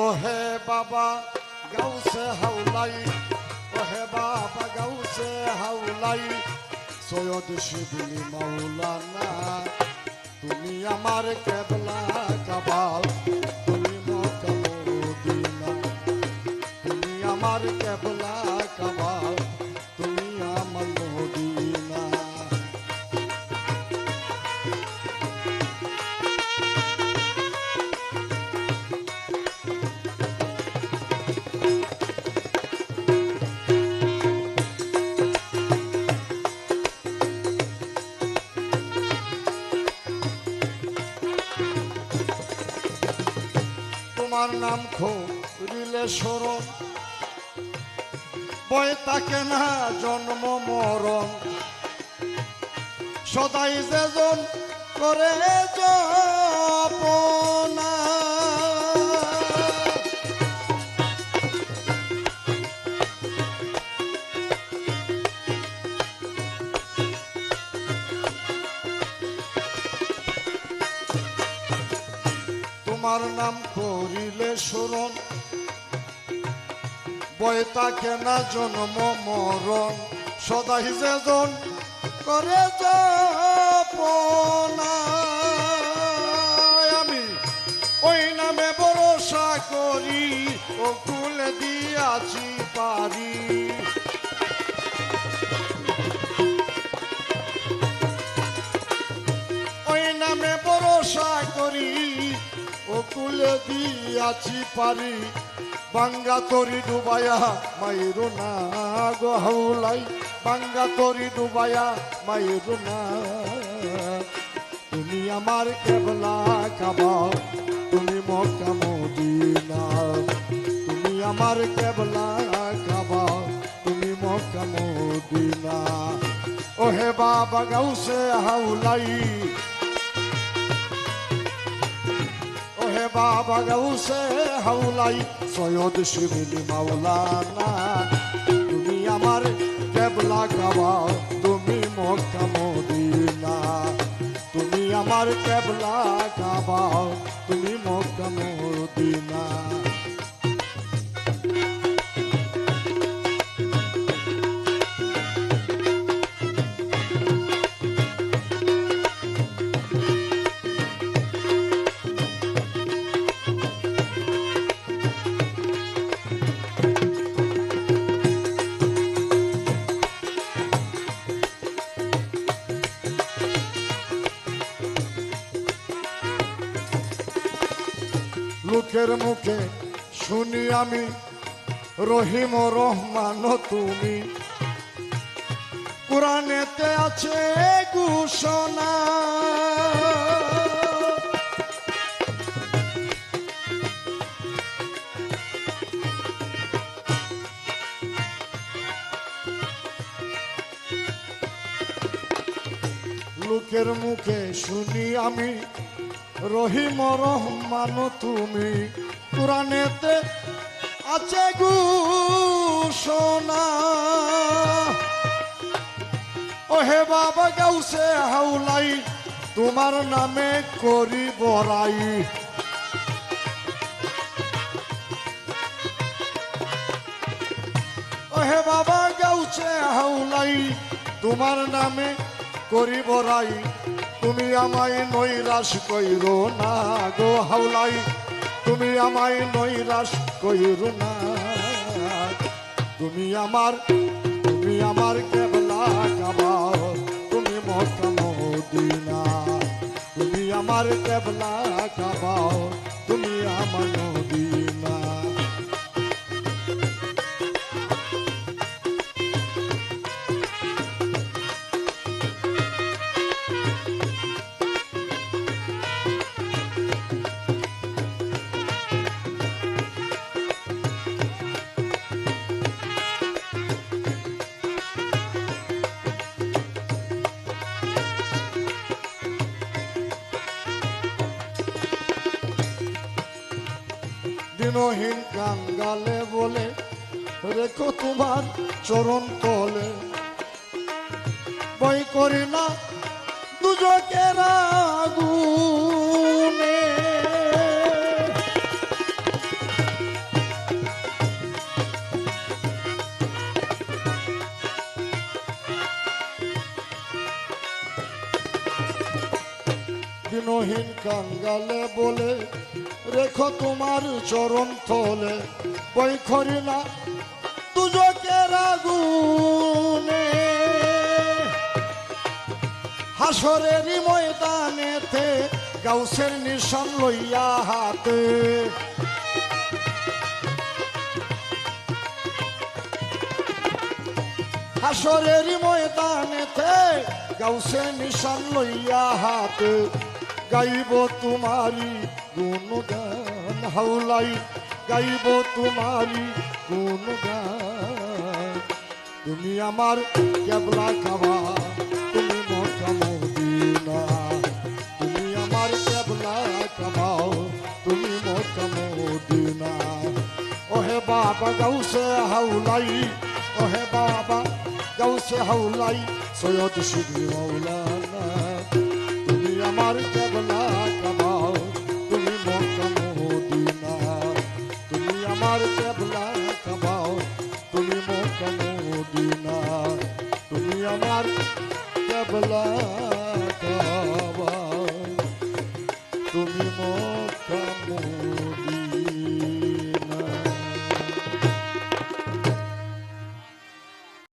ওহে বাবা গাউসে হাউলাই ওহে বাবা গাউসে হাউলাই সৈয়দ শিবলি মাওলানা, তুমি আমার কেবলা কাবাল। তুমি মদিনা। তুমি আমার কেবলা কাবাল। তোমার নাম খোরিলে স্মরণ। বয় তাকে না জন্ম মরণ। সদাই যেজন করে জপনা তোমার নাম করিলে স্মরণ বয় তাকে না জন্ম মরণ। সদাই যেজন করে জপনা আমি ওই নামে ভরসা করি, ও কুলে দিয়াছি। কুলে দিয়াছি পারি। বাঙ্গা তরি ডুবায়া মাইরু না গো হাউলাই বাঙ্গা তরি ডুবায়া মাইরু না। তুমি আমার কেবলা কাবা তুমি মক্কা মদিনা। তুমি আমার কেবলা কাবা তুমি মক্কা মদিনা। ওহে বাবা গাউসে হাউলাই বাবা গাউসে হাউলাই সৈয়দ শিবিলি মাওলানা। তুমি আমার কেবলা গাওয়া তুমি মক্কা মদিনা। তুমি আমার কেবলা গাওয়া তুমি মক্কা মদিনা। লোকের মুখে শুনি আমি রহিম রহমান তুমি। কোরআনেতে আছে ঘোষণা। লোকের মুখে শুনি আমি রহিম রহমান, তুমি কোরআনেতে আছে ঘোষণা ওহে বাবা গাউসে হাউলাই তোমার নামে করি বড়াই ওহে বাবা গাউছে হাউলাই তোমার নামে করি বড়াই তুমি আমায় নৈরাশ কইর না গো হাউলাই তুমি আমায় নৈরাশ কইর না। তুমি আমার তুমি আমার কেবলা কাবাও তুমি মদিনা। তুমি আমার কেবলা কাবাও তুমি আমার মদিনা দিনহীন গালে বলে রেখো তোমার চরণ তলে। বই করি না দুজকে আগুনে দিনহীন কাঙ্গালে বলে, রেখো তোমার চরণ থলে বই খরি না দুজকের আগুনে হাসরেরই ময়দানেতে গাউসের নিশান লইয়া হাতে। হাসরেরই ময়দানেতে গাউসের নিশান লইয়া হাতে। গাইব তোমারি গুণগান হাউলাই গাইব তোমারি গুণগান। তুমি আমার কেবলা খাবা তুমি মক্কা মদিনা। তুমি আমার কেবলা খাবাও তুমি মক্কা মদিনা। ওহে বাবা গাউসে হাউলাই ওহে বাবা গাউসে হাউলাই সৈয়দ মৌলানা তুমি আমার কেবলা খাবাও তুমি মক্কা মদিনা তুমি আমার কেবলা খাবাও তুমি মক্কা মদিনা তুমি আমার কেবলা